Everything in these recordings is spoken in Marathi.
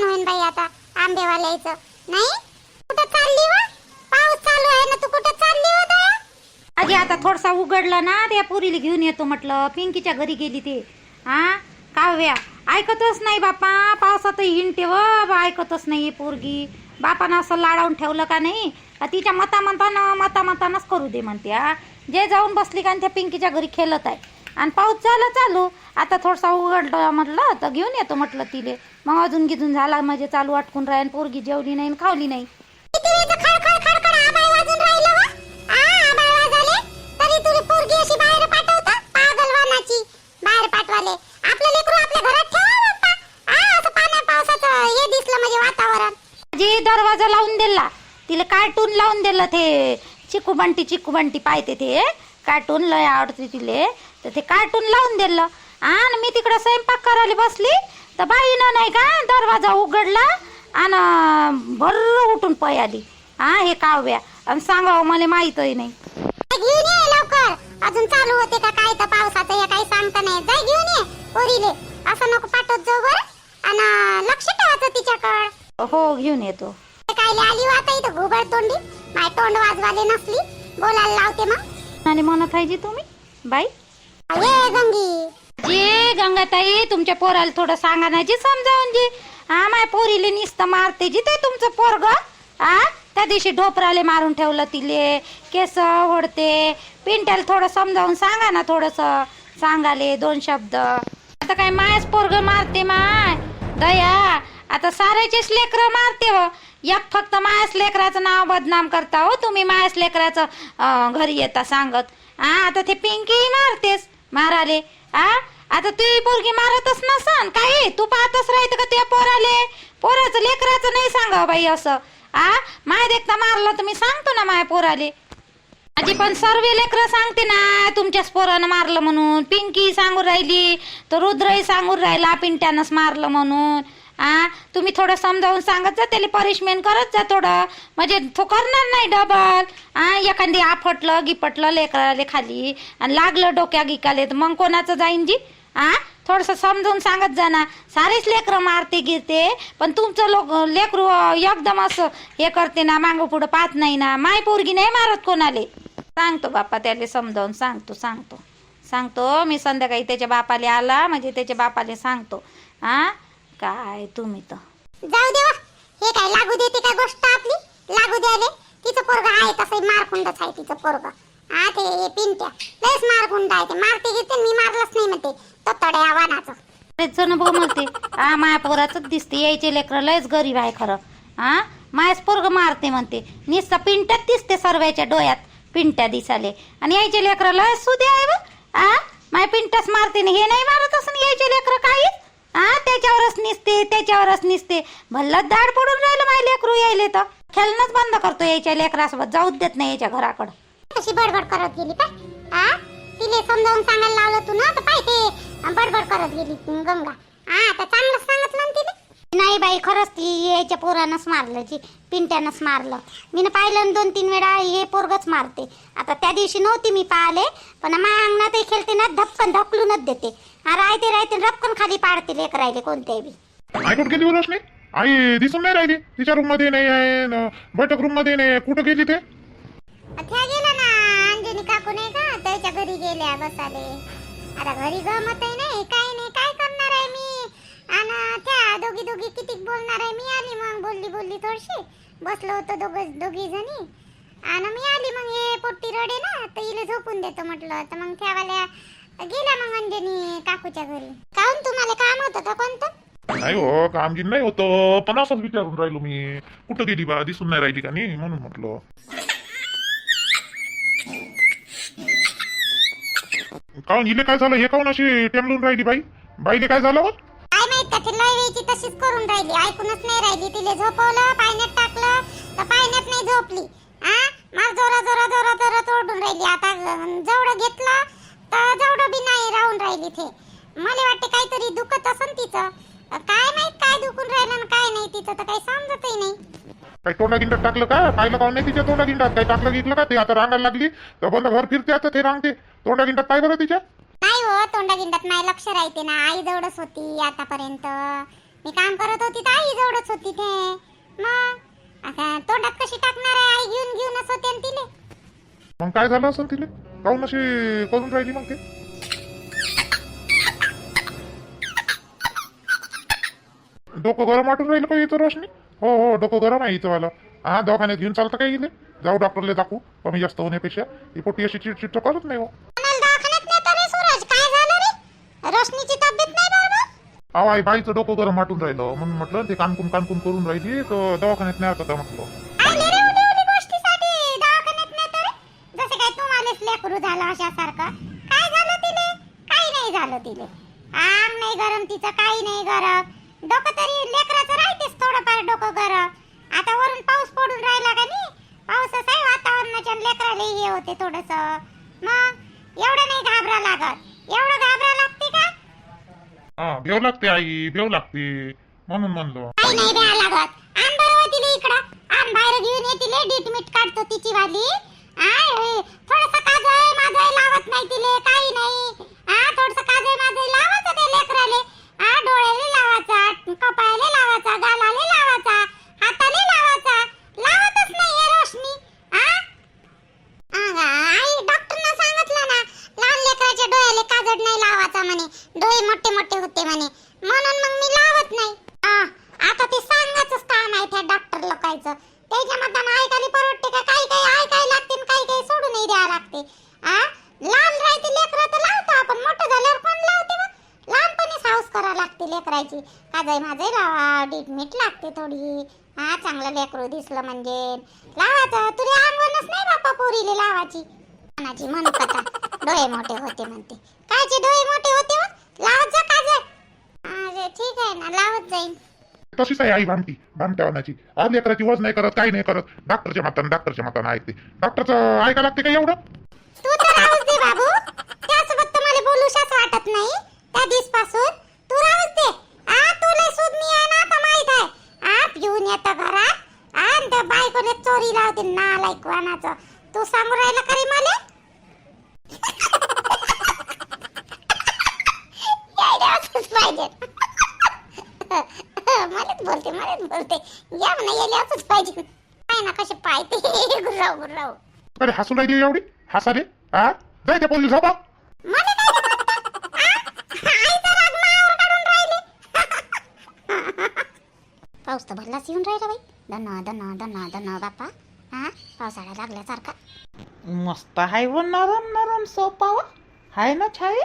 नुकसान होईल बाई आता. आंबेवाल्याचं नाही? कुठं चालली वा? पाऊस चालू आहे ना तू कुठं चालली हो दया? आता थोडसा उघडला ना त्या पुरीला घेऊन येतो म्हटलं. पिंकीच्या घरी गेली ते. हा काव्या ऐकतच नाही बापा पावसात हिंडते व बा ऐकतच नाही पोरगी. बापानं असं लाडावून ठेवलं का नाही? तिच्या मतामतानं मतामतानंच करू दे म्हणते हा जे जाऊन बसली का आणि त्या पिंकीच्या घरी खेळत आहे. आणि पाऊस झाला चालू. आता थोडसा उघडला म्हटलं तर घेऊन येतो म्हटलं तिले. मग अजून गिजून झाला म्हणजे चालू अटकून राहील पोरगी जेवली नाही आणि खावली नाही. दरवाजा लावून दिला. तिला कार्टून लावून दिलं ते. चिकू बंटी चिकू बंटी पाहते ते. कार्टून लय आवडते तिले. तर ते कार्टून लावून दिलं. आणि मी तिकडं स्वयंपाक करायला बसली. तर बाईनं नाही का दरवाजा उघडला आणि भर्र उठून पै आली. हा हे काव्या. आणि सांगावं मला माहीतही नाही. घेऊन ये लवकर. अजून चालू होते का काय तर पावसाचं हे काही सांगता नाही. जाय घेऊन ये पोरीले. असं नको पाठवत जाऊ बरं. आणि लक्ष ठेवायचं तिच्याकडं. हो घेऊन येतो. कायले आली वा आता इथं घुबड तोंडी. माय तोंड वाजवाले नसली. बोलायला लावते मग. आणि म्हणत आहे जी तुम्ही बाई जे गंगाताई तुमच्या पोराला थोडं सांगा ना जी समजावून जी. हा माय पोरीले नुसतं मारते जी ते तुमचं पोरग. आ त्या दिवशी ढोपराले मारून ठेवलं तिले केस ओढते. पिंट्याला थोडं समजावून सांगा ना थोडस. सांगाले दोन शब्द. आता काय मायच पोरग मारते माय? दया. आता साऱ्याचेच लेकरं मारते व. एक फक्त मायास लेकराचं नाव बदनाम करता हो. तुम्ही मायास लेकराचं घरी येता सांगत. आ आता ते पिंकी मारतेस माराले. आ आता तू पोरगी मारतच नसन. काही तू पाहतच राहते का त्या पोराले? पोराचं लेकराचं नाही सांगा बाई असं. आ माय देखता मारलं तर मी सांगतो ना माय पोराले. माझी पण सर्व लेकरं सांगते ना तुमच्याच पोरानं मारलं म्हणून. पिंकी सांगून राहिली तर रुद्रही सांगून राहिला पिंट्यानंच मारलं म्हणून. आ तुम्ही थोडं समजावून सांगत जा त्याला पनिशमेंट करत जा थोडं. म्हणजे तो करणार नाही डबल आ एखादी आपटलं गिपटलं लेकराले खाली. आणि लागलं डोक्या गिकाले तर मग कोणाचं जाईन जी? आ थोडस समजून सांगत जा ना. सारेच लेकरं मारते गिरते. पण तुमचं लोक लेकरू एकदम असं हे करते ना मागं पुढं पाहत नाही ना. माय पोरगी नाही मारत कोणाले. सांगतो बाप्पा त्याला समजावून सांगतो सांगतो. सांगतो मी संध्याकाळी त्याच्या बापाले आला म्हणजे त्याच्या बापाले सांगतो. हा काय तुम्ही तर. जाऊ देवा हे. काय लागू देते काय गोष्ट आपली? लागू द्याले तिचं पोरग आहे तसं मारकुंडच आहे तिचं पोरग. हा ते पिंट्या. लयच मारकुंड आहे ते. मारते घेते मी मारलंच नाही म्हणते. तो तड्या वानाचं. जण भाऊ म्हणते. हा माया पोराच दिसते. यायचे लेकरं लयच गरीब आहे खरं. हा? मायाच पोरग मारते म्हणते. नुसतं पिंट्यात दिसते सर्वाच्या डोळ्यात. पिंट्या दिसाले. आणि यायचे लेकरं लय सुदे आहे बघ. हा? माय पिंटच मारते ना हे नाही मारत असं यायचे लेकरं काहीच हा निसते निसते. भल्लत दाड पडून राहिलं माय लेकरू यायले तर. खेळणंच बंद करतो यायच्या लेकरासोबत. जाऊच देत नाही याच्या घराकडं. कशी बडबड करत गेली काय हा तिले समजावून सांगायला लावलं तू ना तर पाय ते. बडबड करत गेली गंगा. हा तर चांगलं सांगितलं ना तिने नाही बाई खरंच ती याच्या पोरानंच मारलं जी पिंट्यानंच मारलं. मी पाहिलं दोन तीन वेळा हे पोरगच मारते. आता त्या दिवशी नव्हती मी पाहिले पण माझ्या अंगणातही खेळते ना धपकन धकलूनच देते. रायते राहते राहते रपकन खाली पाडते लेकरायले कोणत्याही बी. आई गेली नाही आई दिसून नाही राहिली. तिच्या रूममध्ये नाही आहे बैठक रूममध्ये नाही. कुठं गेली ते? त्या गेला ना अंजनी काकू नाही का? त्याच्या घरी गेल्या बसाले. आता घरी गमतही नाही काय नाही. काय करणार आहे मी? आणि त्या दोघी दोघी किती बोलणार आहे? मी आली मग बोलली बोलली थोडीशी. बसलो होतो दोघ दोघी जणी. आणि मी आली मग हे पोट्टी रडे ना तर हिला झोपून देतो म्हटलं. तर मग त्यावाल्या गेल्या मग अंजनी काकूच्या घरी. काहून तुम्हाला काम होतं का कोणतं? नाही हो कामगिरी नाही होतं. पण असंच विचारून राहिलो मी. कुठं गेली बा? दिसून नाही राहिली का नाही म्हणून म्हटलं. काऊन हिले काय झालं? हे काऊन अशी टेमलून राहिली बाई? बाईले काय झालं हो? काय माहीत का ती लय तशीच करून राहिली. ऐकूनच नाही राहिली. तिला झोपवलं पाण्यात टाकलं तर पाण्यात नाही झोपली. आ? मार जोरा जोरा जोरा जोरा तोडून राहिली. आता जवळ घेतलं तर जेवढं बी नाही राहून राहिली ते. मला वाटते काहीतरी दुखत असन तिचं. काय माहीत काय दुखून राहिलं आणि काय नाही तिचं तर काही समजतही नाही. काही तोंडा गिंडात टाकलं का? पाहिलं का? नाही तिच्या तोंडा गिंडात. काही टाकलं गिटलं का? ते आता रांगायला लागली. तर बंद घर फिरते आता ते रांगते. तोंडा गिंडात पाय बरं तिच्या? नाही हो तोंडा गिंडात माझ्या लक्ष राहते ना. आई जवळच होती आतापर्यंत. मी काम करत होती तर आई जवळच होती ते. मग? आता तोंडात कशी टाकणार आहे? आई घेऊन घेऊनच होते तिले. मग काय झालं असेल तिले? काहून अशी करून राहिली मग ते? डोकं गरम वाटून राहिलं का इथं रोशनी? हो हो डोकं गरम आहे इथं वाला. हा दवाखान्यात घेऊन चालतं काय इले जाऊ डॉक्टरला दाखवू. कमी जास्त होण्यापेक्षा. ही पोटी अशी चिडचिड तर करत नाही हो. अहो आई बाईचं डोकं गरम वाटून राहिलं. म्हणून म्हटलं ते कानकून कानकून करून राहिली तर दवाखान्यात नाही आता म्हटलं. आले रे उली उली गोष्टीसाठी. दवाखान्यात नेतो रे जसे काय तुम्हालाच लेकरू झालं अशासारखं. काय झालं तिले? काही नाही झालं तिले. आंग नाही गरम तिचं काही नाही गरम. डोकं तरी लेकराचं राहतेच थोडंफार डोकं गरम. आता वरून पाऊस पडून राहिला का नाही? पावसाच आहे वातावरणाच्या लेकराला हे होते थोडस. मग एवढं नाही घाबरा लागत. एवढं घाबरा लागते का? हा भेव लागते आई भेव लागते. म्हणून म्हणलो. काही नाही द्या लागत. आण बरोबर तिला इकडं. आण बाहेर घेऊन ये तिले डीट मीठ काढतो तिची वाली थोडस काजळ माझं लावत नाही तिले काही नाही. हा थोडस काजळ माझं लावायचं ते लेकराले. हा डोळ्याले लावायचा. कपाळाले लावायचा गालाले लावायचा हाताले लावायचा लावतच नाही हे रोशनी हा अगं, आई डॉक्टरनं सांगितलं ना लहान लेकराच्या डोळ्याले काजळ नाही लावायचा म्हणे डोळे मोठे मोठे होते म्हणे म्हणून मग मी लावत नाही आ, आता ते सांगायचंच काम आहे त्या डॉक्टर लोकांचं त्याच्या मतानं ऐकायला परवडते का काही काही ऐकायला लागते आणि काही काही सोडूनही द्यावं लागते आ लहान राहते लेकरं तर लावतो आपण मोठं झाल्यावर कोण लावते मग लहानपणीच हाऊस करावं लागते लेकराची काजय माझे लावा डीट मीठ लागते थोडी हा चांगलं लेकरू दिसलं म्हणजे लावायचं. तुझ्या अंगवणच नाही बापा पोरीले लावाची मनाची मन कथा डोळे मोठे होते म्हणते. कायचे डोळे मोठे होते हो? लावत जा काजळ. अरे ठीक आहे ना लावत जाईन. तशीच आहे आई भामटी भामट्या वानाची. आज लेकराची वज नाही करत काही नाही करत. डॉक्टरच्या मातानं डॉक्टरच्या मातानं ऐकते. डॉक्टरचं ऐका लागते का एवढं? तू तर राहूच दे बाबू. त्यासोबत तर मला बोलूशाच वाटत नाही. त्या दिवसापासून तू राहूच दे आ तुला सूद मी आहे ना आता माहीत आहे आ पिऊन येतं घरात आ आणि त्या चोरी लावते नालायक वानाचं. तू सांगू राहिला खरी मला? पाहिजे. मलाच बोलते मलाच बोलते. या म्हणा यायला असंच पाहिजे. काय ना कसे पाहते गुर्राव गुर्राव अरे हसून राहिली एवढी? हसा रे हा जाय त्या पोलीस मला काय समजतं? आ? आईचा राग मायावर काढून राहिले. पाऊस तर भरलाच येऊन राहिला बाई. दन दन दन दन बाप्पा हा? पावसाळा लागल्यासारखा. मस्त आहे व नरम नरम सोपा व. आहे ना छाये?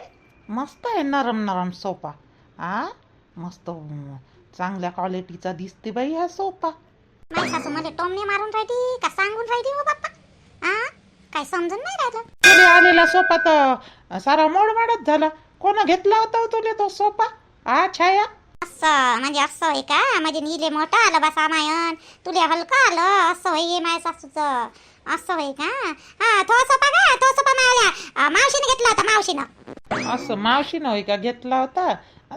मस्त आहे नरम नरम सोपा. आ? मस्त चांगल्या क्वालिटीचा दिसते बाई हा सोपा. माझी सासू मला टोमणे मारून राहिली का सांगून राहिली हो बाप्पा? हा काय समजून नाही राहिलं. तुले आलेला सोपा तर सारा मोडमाडच झाला. कोण घेतला होता हो तुले तो सोपा? आ छाया? असं म्हणजे असं आहे का? म्हणजे नीले मोठं आलं बा सामायन तुले हलकं आलं असं होय हे माझ्या सासूचं. असं होय का? हा तो सोपा का तो सोपा मावल्या मावशीने घेतला होता मावशीनं. असं मावशीनं होय का घेतला होता?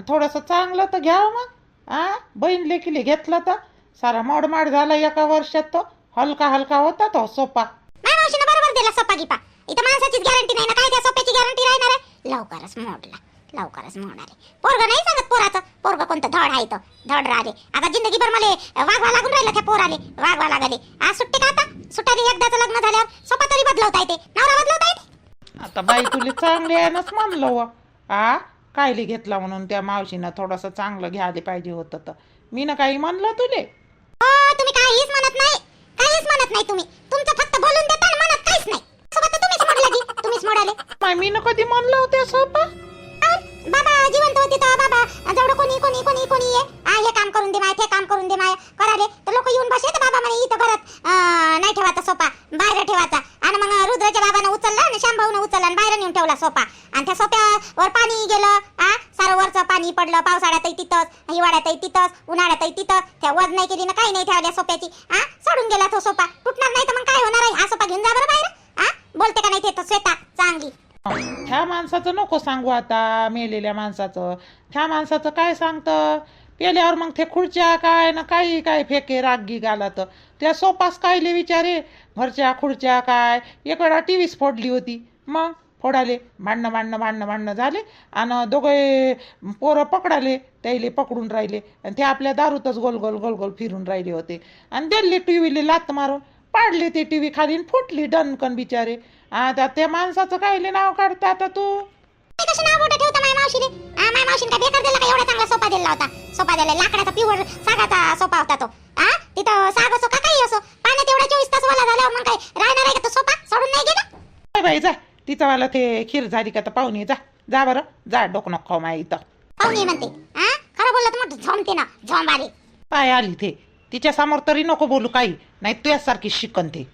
थोडंसं चांगलं तर घ्यावं मग. आ बहीण लेखीले घेतला तर. सारा मोडमाड झाला एका वर्षात तो. हलका हलका होता तो सोपा. मावशीनं बरोबर दिला सोपा गिपा. इथं माणसाचीच गॅरंटी नाही ना काय त्या सोप्याची गॅरंटी राहणार आहे? लवकरच मोडला. लवकरच मोडाले पोरग नाही सांगत पोराचं. पोरग कोणतं धड आहे तो धड राहिले आता जिंदगीभर मला वागवा लागून राहिलं त्या पोराले. वागवा लागले. आज सुट्टी का आता? सुट्टाने एकदाचं लग्न झाल्यावर सोपा तरी बदलवता येते. नवरा बदलवता येते. आता बाई तुला चांगली आहेनच म्हणलं व. आ? कायले घेतला म्हणून त्या मावशीनं थोडंसं चांगलं घ्यायला पाहिजे होतं तर. मी ना काही म्हणलं तुले? हो तुम्ही काहीच म्हणत नाही. काहीच म्हणत नाही तुम्ही. तुमचं सोप्याची. आ सोडून गेला तो सोपा. तुटणार नाही तर मग काय होणार आहे? हा सोपा घेऊन जा बरं बाहेर. आ बोलते का नाही ते तर श्वेता चांगली. ह्या माणसाचं नको सांगू आता मेलेल्या माणसाचं. ह्या माणसाचं काय सांगतं? पेल्यावर मग ते खुर्च्या काय ना काही काय फेके रागी घाला तर त्या सोपास कायले विचारे? घरच्या खुर्च्या काय? एक वेळा टी व्हीच फोडली होती. मग? फोडाले भांडणं भांडणं भांडणं भांडणं झाले आणि दोघे पोरं पकडाले त्याले पकडून राहिले आणि ते आपल्या दारूतच गोल गोल गोल गोल फिरून राहिले होते. आणि दिल्ली टी व्हीले लात मारून पाडली ती टी व्ही खाली फुटली डनकन बिचारे. आता त्या माणसाचं कायले नाव काढता आता तू? दिला एवढा चांगला सोपा दिला होता. सोपा दिला लाकडाचा प्युअर सागाचा सोपा होता तो. आ? तिथं साग असो का काही असो? पाण्यात एवढा चोवीस तास वाला झाल्यावर मग काय? राहणार आहे का तो सोपा सोडून नाही गेला? बाई जा. तिचं वाला ते खीर झाली का तर पाहुणे जा. जा बरं. जा डोकं नको खाऊ माय इथं. पाहुणे म्हणते. खरं बोललं तर झोमते ना झोंब आली काय आली ते. तिच्या समोर तरी नको बोलू काही. नाही तुझ्यासारखी शिकन ते.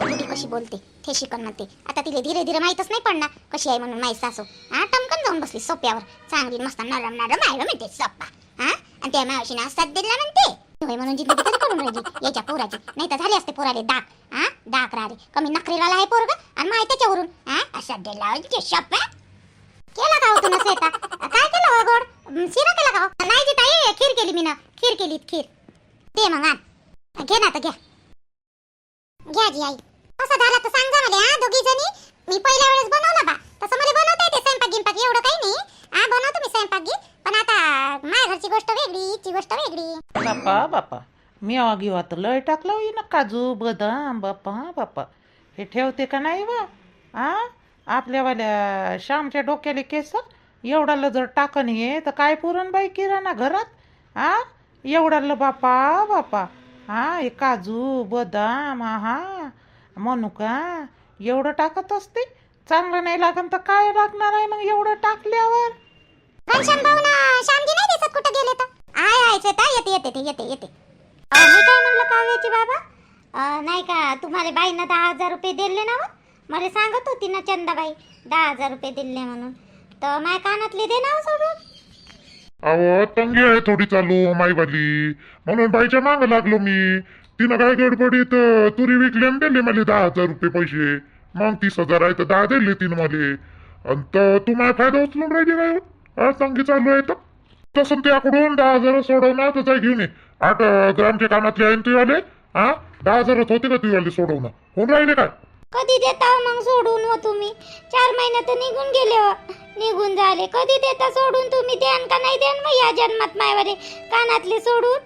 मुली कशी बोलते ते शिकन म्हणते. आता तिला धीरे धीरे माहीतच नाही पडणार कशी आहे म्हणून माहीत सासू. हा टमकन जाऊन बसली सोप्यावर. चांगली मस्त नरम नरम आहे म्हणते सोप्पा. हा आणि त्या मावशीने साथ दिला म्हणते. होय म्हणून जिद्द तर करून राहिली. याच्या पोराची. नाही तर झाले असते पोराले दाक हा दाक राहिले कमी नखरेला आहे पोरग आणि माय त्याच्यावरून. हा असा दिला शप्पा केला का हो तू श्वेता काय केलं हो गोड? शिरा केला का हो? नाही जी ताई खीर केली मी ना. खीर केली खीर. दे मग आण. घे ना तर घ्या. घ्या जी आई. असं झालं तर सांग मला हा दोघी जणी मी पहिल्या वेळेस बनवलं बा. तसं मला बनवता येते स्वयंपाक गिंपाक एवढं काही नाही. हा बनवतो मी स्वयंपाक गी पण आता माझ्या घरची गोष्ट वेगळी इथची गोष्ट वेगळी. बापा बापा मी आगी लय टाकलं होई ना काजू बदाम बापा बापा. हे ठेवते का नाही वा? आ? आपल्यावाल्या श्यामच्या डोक्याले केस? एवढालं जर टाकन हे तर काय पुरण बाई किराणा घरात? आ? एवढालं बापा बापा. हा हे काजू बदाम हा मनुका एवढं टाकत असते? चांगलं नाही लागन तर काय लागणार आहे मग एवढं टाकल्यावर? घनश्याम भाऊ ना श्यामजी नाही दिसत कुठं गेले तर. आय आय श्वेता येते येते ते येते येते. अं, मी काय म्हणलं काव्याची बाबा? नाही का तुम्हाला बाईनं दहा हजार रुपये दिले ना व? मला सांगत होती ना चंदाबाई दहा हजार रुपये दिले म्हणून. तर माझ्या कानातले दे ना हो सोडून अहो तंगी आहे थोडी चालू माईवाली म्हणून बाईच्या माग लागलो मी. तिनं काय गडबडीत अं, तुरी विकले आणि दिले मला दहा हजार रुपये पैसे. मग तीस हजार आहे तर दहा दिले तिनं मला. आणि तर तू माझा फायदा उचलून राहिली काय हा? तंगी चालू आहे तर तसं त्याकडून दहा हजार सोडवणार जाय घेऊन ये. आठ अं, ग्रामचे कामातले आहे तुझे आले हा? दहा हजारात होते का तुझे आले सोडवणं? होऊन राहिले काय? कधी देता हो मग सोडून हो तुम्ही? चार महिने तर निघून गेले हो निघून झाले. कधी देता सोडून तुम्ही? द्यान का नाही द्यान मग या जन्मात मायवारे कानातले सोडून?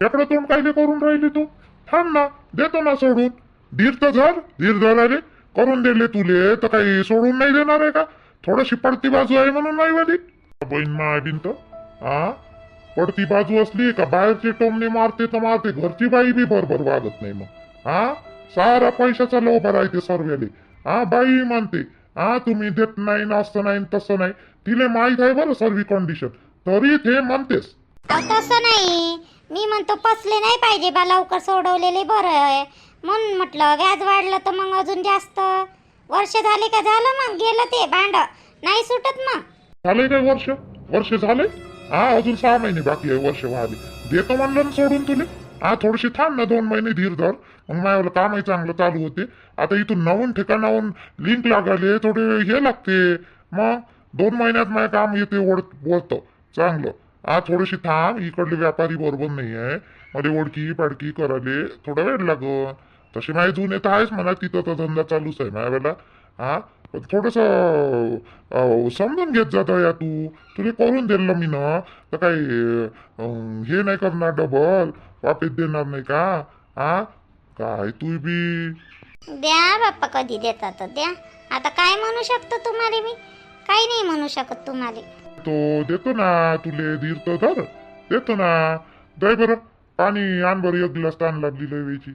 एकडं तोंड कायले करून राहिले तू? थांब ना देतो ना सोडून. धीर तर धर धीर धराले करून दिले तुले तर काही सोडून नाही देणार आहे का? थोडीशी पडती बाजू आहे म्हणून नाही वाली बहीण मा बिनत हा पडती बाजू असली का बाहेरचे टोमणे मारते तर मारते घरची बाई बी बरोबर वागत नाही मग. हा सारा पैशाचा लोभ राहते सर्वेले. हा बाई म्हणते हा तुम्ही देत नाही असं नाही तसं नाही. तिले माहीत आहे बरं सर्व कंडिशन तरी ते म्हणतेस. तसं नाही. मी म्हणतो पसले नाही पाहिजे बा लवकर सोडवलेले बरं आहे. म्हणून म्हटलं व्याज वाढलं तर मग अजून जास्त. वर्ष झाले का झालं मग गेलं ते भांड. नाही सुटत मग. झाले काय वर्ष? वर्ष झाले? हा अजून सहा महिने बाकी आहे वर्ष व्हायला देतो म्हणलं ना सोडून तुले. हा थोडीशी थांब ना दोन महिने धीर धर. मग माझ्या कामही चांगलं चालू होते. आता इथून नवीन ठिकाणाहून लिंक लागाले थोडे हे लागते. मग दोन महिन्यात माझं काम येते ओढ बोलतं. चांगलं. हा थोडीशी थांब इकडले व्यापारी बरोबर नाही आहे. मध्ये ओळखी पाडकी करायले थोडा वेळ लागल तसे माझे जुने तर आहेच म्हणा तिथं तर धंदा चालूच आहे माझ्या वेळेला हा थोडंसं समजून घेत जाता या तू. तुला करून दिलं मी ना तर काही हे नाही करणार डबल वापस देणार नाही का? हा काय तू बी? द्या बाप्पा कधी देता तर द्या. आता काय म्हणू शकतो तुम्हाला मी? काही नाही म्हणू शकत तुम्हाला. तो देतो ना तुले धीर तर धर. देतो ना. दय बरं. पाणी आण बरं एक गिलास ताण लागली लय वेळची.